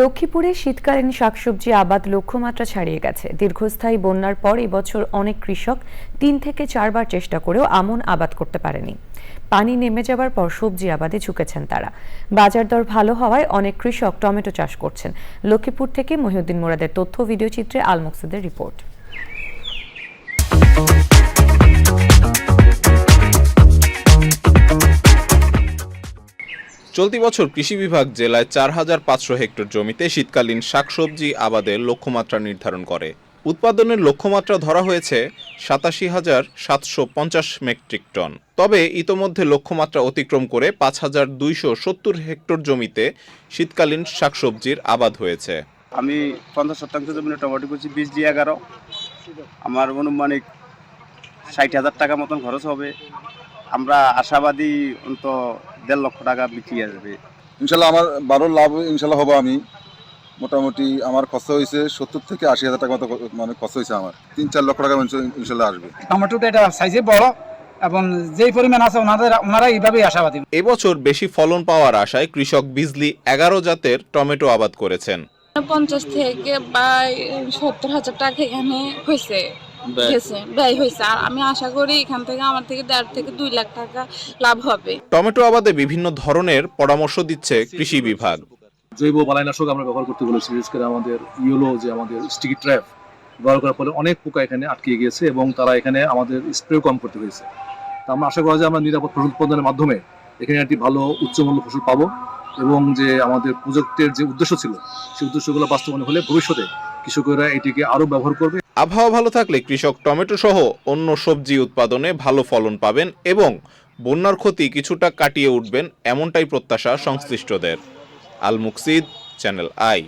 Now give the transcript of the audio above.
লক্ষ্মীপুরে শীতকালীন শাকসবজি আবাদ লক্ষ্যমাত্রা ছাড়িয়ে গেছে। দীর্ঘস্থায়ী বন্যার পর এবছর অনেক কৃষক তিন থেকে চারবার চেষ্টা করেও আমন আবাদ করতে পারেনি। পানি নেমে যাবার পর সবজি আবাদে ঝুঁকেছেন তারা। বাজার দর ভালো হওয়ায় অনেক কৃষক টমেটো চাষ করছেন। লক্ষ্মীপুর থেকে মহিউদ্দিন মোরাদের তথ্য ভিডিও চিত্রে আলমকসুদের রিপোর্ট। চলতি বছর কৃষি বিভাগ জেলায় চার হাজার পাঁচশো হেক্টর জমিতে শীতকালীন শাকসবজি আবাদের লক্ষ্যমাত্রা নির্ধারণ করে। উৎপাদনের লক্ষ্যমাত্রা ধরা হয়েছে সাতাশি হাজার সাতশো পঞ্চাশ মেট্রিক টন। তবে ইতোমধ্যে লক্ষ্যমাত্রা অতিক্রম করে পাঁচ হাজার দুইশো সত্তর হেক্টর জমিতে শীতকালীন শাকসবজির আবাদ হয়েছে। আমি পঞ্চাশ শতাংশ জমিনে টমেটো করছি বীজ দিয়ে এগারো। আমার অনুমানিক ষাট হাজার টাকা মতন খরচ হবে। আমরা আশাবাদী অন্ত দেড় লক্ষ টাকা বিক্রি আসবে। ইনশাল্লাহ আমার বারো লাভ ইনশাল্লাহ হব আমি। মোটামুটি আমার খরচ হয়েছে সত্তর থেকে আশি হাজার টাকা মতো মানে খরচ হয়েছে আমার। তিন চার লক্ষ টাকা ইনশাল্লাহ আসবে। টমেটোটা এটা সাইজে বড় এবং যেই পরিমাণ আছে ওনাদের ওনারা এইভাবেই আশাবাদী। এবছর বেশি ফলন পাওয়ার আশায় কৃষক বিজলি এগারো জাতের টমেটো আবাদ করেছেন। পঞ্চাশ থেকে বা সত্তর হাজার টাকা এখানে হয়েছে। গেছে ব্যয় হয়েছে। আর আমি আশা করি এখান থেকে আমার থেকে দেড় থেকে দুই লাখ টাকা লাভ হবে। টমেটো আবাদে বিভিন্ন ধরনের পরামর্শ দিচ্ছে কৃষি বিভাগ। জৈব বালাইনাশক আমরা ব্যবহার করতে বলেছি বিশেষ করে আমাদের ইয়েলো যে আমাদের স্টিকি ট্র্যাপ ব্যবহার করার ফলে অনেক পোকা এখানে আটকে গিয়েছে এবং তারা এখানে আমাদের স্প্রে কম করতে হয়েছে। তা আমরা আশা করা যায় আমরা নিরাপদ ফসল উৎপাদনের মাধ্যমে এখানে একটি ভালো উচ্চমূল্য ফসল পাবো এবং যে আমাদের প্রজেক্টের যে উদ্দেশ্য ছিল সেই উদ্দেশ্যগুলো বাস্তবায়ন হলে ভবিষ্যতে কৃষকেরা এটিকে আরও ব্যবহার করবে আবহাওয়া ভালো থাকলে কৃষক টমেটো সহ অন্য সবজি উৎপাদনে ভালো ফলন পাবেন এবং বন্যার ক্ষতি কিছুটা কাটিয়ে উঠবেন এমনটাই প্রত্যাশা সংশ্লিষ্টদের। Al Muksid, channel I.